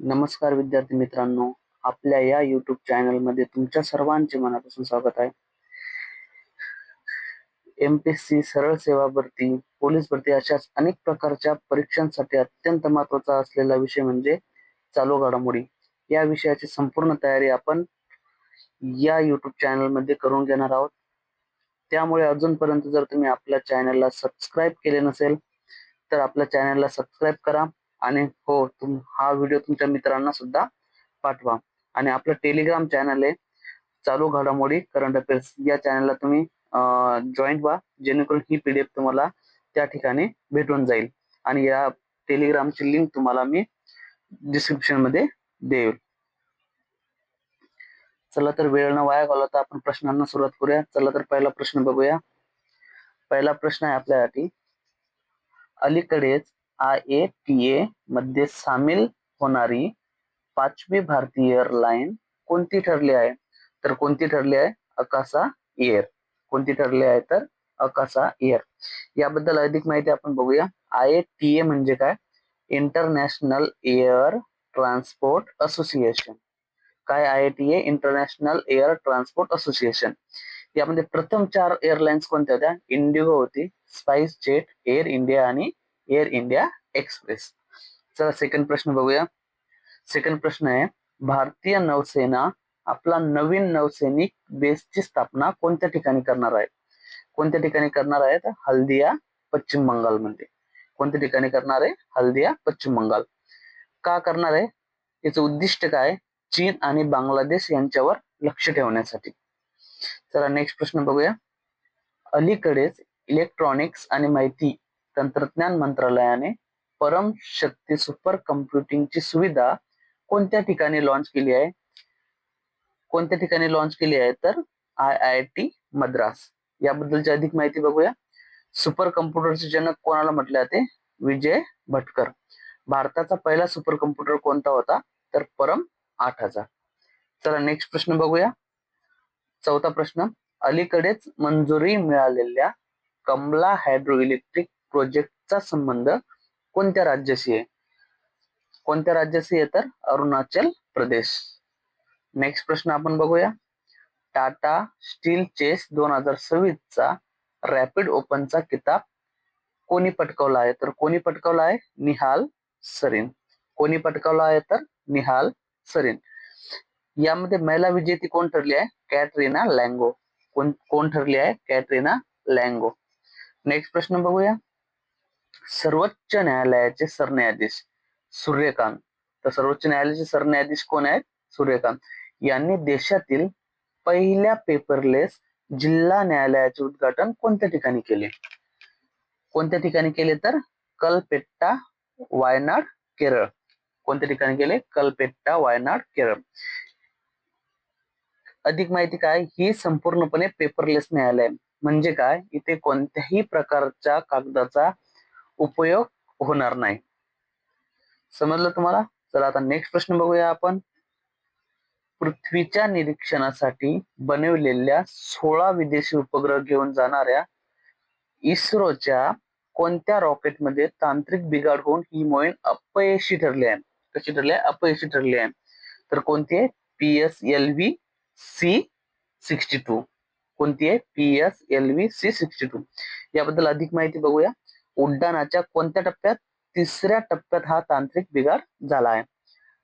नमस्कार विद्यार्थी मित्रांनो आपल्या या युट्यूब चॅनलमध्ये तुमच्या सर्वांचे मनापासून स्वागत आहे. एमपीएससी सरळ सेवा भरती पोलीस भरती अशाच अनेक प्रकारच्या परीक्षांसाठी अत्यंत महत्त्वाचा असलेला विषय म्हणजे चालू घडामोडी. या विषयाची संपूर्ण तयारी आपण या युट्यूब चॅनलमध्ये करून घेणार आहोत. त्यामुळे अजूनपर्यंत जर तुम्ही आपल्या चॅनलला सबस्क्राईब केले नसेल तर आपल्या चॅनलला सबस्क्राईब करा. आणि हो तुम हा व्हिडिओ तुमच्या मित्रांना सुद्धा पाठवा. आणि आपलं टेलिग्राम चॅनल आहे चालू घडामोडी करंट अफेअर्स या चॅनलला तुम्ही जॉईन व्हा जेणेकरून ही पीडीएफ तुम्हाला त्या ठिकाणी भेटून जाईल. आणि या टेलिग्रामची लिंक तुम्हाला मी डिस्क्रिप्शनमध्ये देईल. चला तर वेळ न वाया घालवता आपण प्रश्नांना सुरुवात करूया. चला तर पहिला प्रश्न बघूया. पहिला प्रश्न आहे आपल्यासाठी. अलीकडेच आय ए टी ए मध्ये सामील होणारी पाचवी भारतीय एअरलाईन कोणती ठरली आहे? तर कोणती ठरली आहे? अकासा एअर कोणती ठरली आहे? तर अकासा एअर याबद्दल अधिक माहिती आपण बघूया. आय ए टी ए म्हणजे काय? इंटरनॅशनल एअर ट्रान्सपोर्ट असोसिएशन काय I T A international air transport association यामध्ये प्रथम चार एअरलाइन्स कोणत्या होत्या? इंडिगो होती स्पाइस जेट एअर इंडिया आणि एअर इंडिया एक्सप्रेस. चला सेकंड प्रश्न बघूया. सेकंड प्रश्न आहे भारतीय नौसेना आपला नवीन नौसैनिक बेसची स्थापना कोणत्या ठिकाणी करणार आहे? कोणत्या ठिकाणी करणार आहेत? हल्दिया पश्चिम बंगाल मध्ये कोणत्या ठिकाणी करणार आहे? हल्दिया पश्चिम बंगाल. का करणार आहे? याचं उद्दिष्ट काय? चीन आणि बांगलादेश यांच्यावर लक्ष ठेवण्यासाठी. चला नेक्स्ट प्रश्न बघूया. अलीकडेच इलेक्ट्रॉनिक्स आणि माहिती तंत्रज्ञान मंत्रालयाने परम शक्ती सुपर कम्प्युटिंगची सुविधा कोणत्या ठिकाणी लॉन्च केली आहे? कोणत्या ठिकाणी लॉन्च केली आहे? तर आय आय टी मद्रास. याबद्दलची अधिक माहिती बघूया. सुपर कम्प्युटरचे जनक कोणाला म्हटले जाते? विजय भटकर. भारताचा पहिला सुपर कम्प्युटर कोणता होता? तर परम आठ हजार चला नेक्स्ट प्रश्न बघूया. चौथा प्रश्न. अलीकडेच मंजुरी मिळालेल्या कमला हायड्रो इलेक्ट्रिक प्रोजेक्टचा संबंध कोणत्या राज्याशी आहे? कोणत्या राज्याशी आहे तर? अरुणाचल प्रदेश. नेक्स्ट प्रश्न आपण बघूया. टाटा स्टील चेस दोन हजार सव्वीस चा रॅपिड ओपनचा किताब कोणी पटकावला आहे? तर कोणी पटकवला आहे? निहाल सरीन. कोणी पटकावला आहे तर? निहाल सरीन. यामध्ये महिला विजेती कोण ठरली आहे? कॅटरीना लँगो. कोण कोण ठरली आहे? कॅटरीना लँगो. नेक्स्ट प्रश्न बघूया. सर्वोच्च न्यायालयाचे सरन्यायाधीश सूर्यकांत. तर सर्वोच्च न्यायालयाचे सरन्यायाधीश कोण आहेत? सूर्यकांत. यांनी देशातील पहिल्या पेपरलेस जिल्हा न्यायालयाचे उद्घाटन कोणत्या ठिकाणी केले? कोणत्या ठिकाणी केले तर? कलपेट्टा वायनाड केरळ. कोणत्या ठिकाणी केले? कलपेट्टा वायनाड केरळ. अधिक माहिती काय? ही संपूर्णपणे पेपरलेस न्यायालय. म्हणजे काय? इथे कोणत्याही प्रकारच्या कागदाचा उपयोग होणार नाही. समजलं तुम्हाला? चला आता नेक्स्ट प्रश्न बघूया आपण. पृथ्वीच्या निरीक्षणासाठी बनवलेल्या सोळा विदेशी उपग्रह घेऊन जाणाऱ्या इस्रोच्या कोणत्या रॉकेटमध्ये तांत्रिक बिघाड होऊन ही मोहीम अपयशी ठरली आहे? कशी ठरली आहे? अपयशी ठरली आहे. तर कोणती आहे? P S L V C sixty two कोणती आहे? P S L V C sixty two याबद्दल अधिक माहिती बघूया. उड्डाणाच्या कोणत्या टप्प्यात? तिसऱ्या टप्प्यात हा तांत्रिक बिघाड झाला आहे.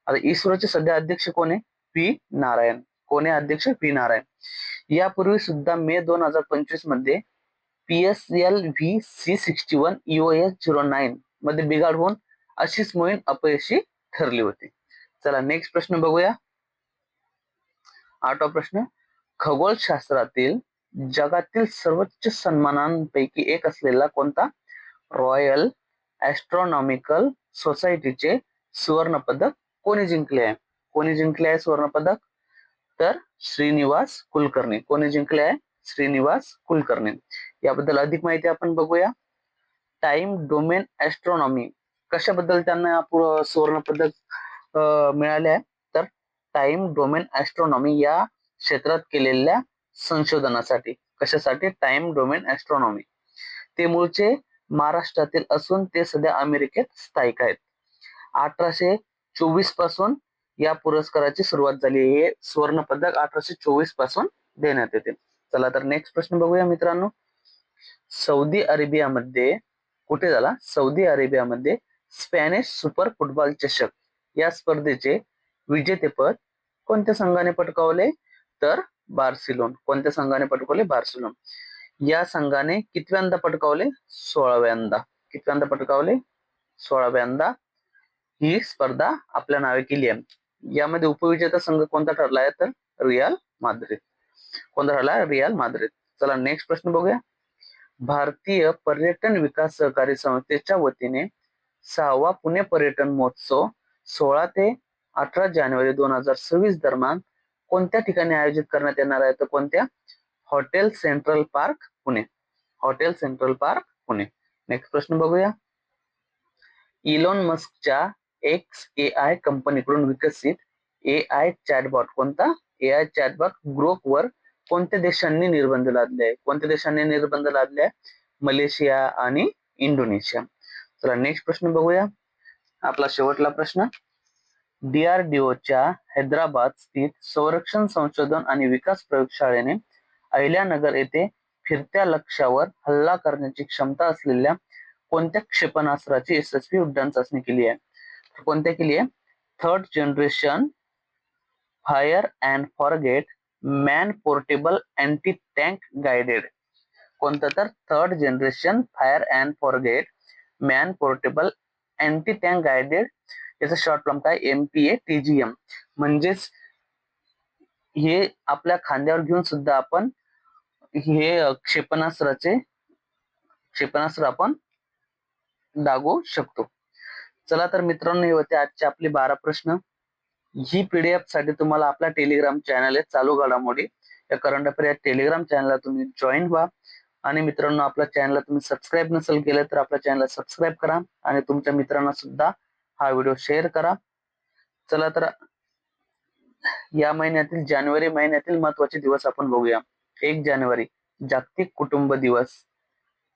आता इस्रोचे सध्या अध्यक्ष कोण आहे? पी. नारायण. कोण आहे अध्यक्ष? पी. नारायण. यापूर्वी सुद्धा मे दोन हजार पंचवीसमध्ये P S L V C sixty one S zero nine मध्ये बिघाड होऊन अशीच मोहीम अपयशी ठरली होती. चला नेक्स्ट प्रश्न बघूया. आठवा प्रश्न. खगोलशास्त्रातील जगातील सर्वोच्च सन्मानांपैकी एक असलेला कोणता? रॉयल ॲस्ट्रॉनॉमिकल सोसायटीचे सुवर्णपदक कोणी जिंकले आहे? कोणी जिंकले आहे सुवर्णपदक? तर श्रीनिवास कुलकर्णी. कोणी जिंकले आहे? श्रीनिवास कुलकर्णी. याबद्दल अधिक माहिती आपण बघूया. Time domain astronomy. कशाबद्दल त्यांना सुवर्णपदक मिळाले आहे? तर टाइम डोमेन ॲस्ट्रॉनॉमी या क्षेत्रात केलेल्या संशोधनासाठी. कशासाठी? Time domain astronomy. ते मूळचे महाराष्ट्रातील असून ते सध्या अमेरिकेत स्थायिक आहेत. अठराशे चोवीसपासून या पुरस्काराची सुरुवात झाली हे सुवर्ण पदक अठराशे चोवीसपासून देण्यात येते. चला तर नेक्स्ट प्रश्न बघूया मित्रांनो. सौदी अरेबियामध्ये कुठे झाला? सौदी अरेबियामध्ये स्पॅनिश सुपर फुटबॉल चषक या स्पर्धेचे विजेतेपद कोणत्या संघाने पटकावले? तर बार्सिलोन. कोणत्या संघाने पटकावले? बार्सिलोन. या संघाने कितव्यांदा पटकावले? सोळाव्यांदा. कितव्यांदा पटकावले? सोळाव्यांदा. ही स्पर्धा आपल्या नावे केली आहे. यामध्ये उपविजेता संघ कोणता ठरला आहे तर रियाल माद्रिद. कोणता ठरला रियाल माद्रिद. चला नेक्स्ट प्रश्न बघूया. भारतीय पर्यटन विकास सहकारी संस्थेच्या वतीने सहावा पुणे पर्यटन महोत्सव सोळा ते अठरा जानेवारी दोन हजार सव्वीस दरम्यान कोणत्या ठिकाणी आयोजित करण्यात येणार आहे? तर कोणत्या? Hotel central park Pune. Hotel central park Pune. Next प्रश्न बघूया. इलॉन मस्कच्या एक्स ए आय कंपनीकडून विकसित ए आय चॅटबॉट कोणता? ए आय चॅटबॉट ग्रोक वर कोणत्या देशांनी निर्बंध लादले आहे? कोणत्या देशांनी निर्बंध लादले आहे? मलेशिया आणि इंडोनेशिया. चला नेक्स्ट प्रश्न बघूया. आपला शेवटला प्रश्न. डीआरडीओच्या हैदराबाद स्थित संरक्षण संशोधन आणि विकास प्रयोगशाळेने अहिल्यानगर येथे फिरत्या लक्ष्यावर हल्ला करण्याची क्षमता असलेल्या कोणत्या क्षेपणास्त्राची यशस्वी उड्डाण चाचणी केली आहे? कोणत्या केली आहे? Third generation fire and forget man portable anti tank guided कोणतं तर? Third generation fire and forget man portable anti tank guided याचा शॉर्ट फॉर्म काय? M P A T G M म्हणजेच हे आपल्या खांद्यावर घेऊन सुद्धा आपण हे क्षेपणास्त्राचे क्षेपणास्त्र आपण दागू शकतो. चला तर मित्रांनो हे होते आजचे आपले बारा प्रश्न. ही पीडीएफसाठी तुम्हाला आपला टेलिग्राम चॅनल आहे चालू घडामोडी. या करंट अफेअर या टेलिग्राम चॅनलला तुम्ही जॉईन व्हा. आणि मित्रांनो आपल्या चॅनलला तुम्ही सबस्क्राईब नसेल केलं तर आपल्या चॅनलला सबस्क्राईब करा. आणि तुमच्या मित्रांना सुद्धा हा व्हिडिओ शेअर करा. चला तर या महिन्यातील जानेवारी महिन्यातील महत्त्वाचे दिवस आपण बघूया. एक जानेवारी जागतिक कुटुंब दिवस.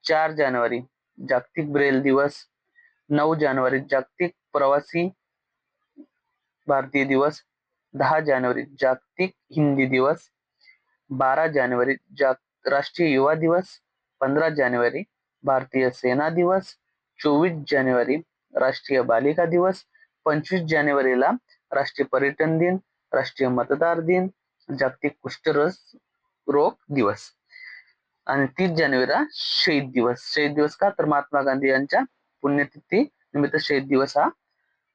चार जानेवारी जागतिक ब्रेल दिवस. नऊ जानेवारी जागतिक प्रवासी भारतीय दिवस. दहा जानेवारी जागतिक हिंदी दिवस. बारा जानेवारी जाग राष्ट्रीय युवा दिवस. पंधरा जानेवारी भारतीय सेना दिवस. चोवीस जानेवारी राष्ट्रीय बालिका दिवस. पंचवीस जानेवारीला राष्ट्रीय पर्यटन दिन राष्ट्रीय मतदार दिन. जागतिक कुष्ठरस रोग दिवस. आणि तीस जानेवारीला शहीद दिवस. शहीद दिवस का? तर महात्मा गांधी यांच्या पुण्यतिथी निमित्त शहीद दिवस हा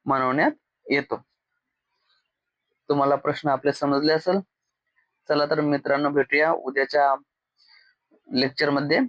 मनवण्यात येतो. तुम्हाला प्रश्न आपले समजले असेल? चला तर मित्रांनो भेटूया उद्याच्या लेक्चरमध्ये.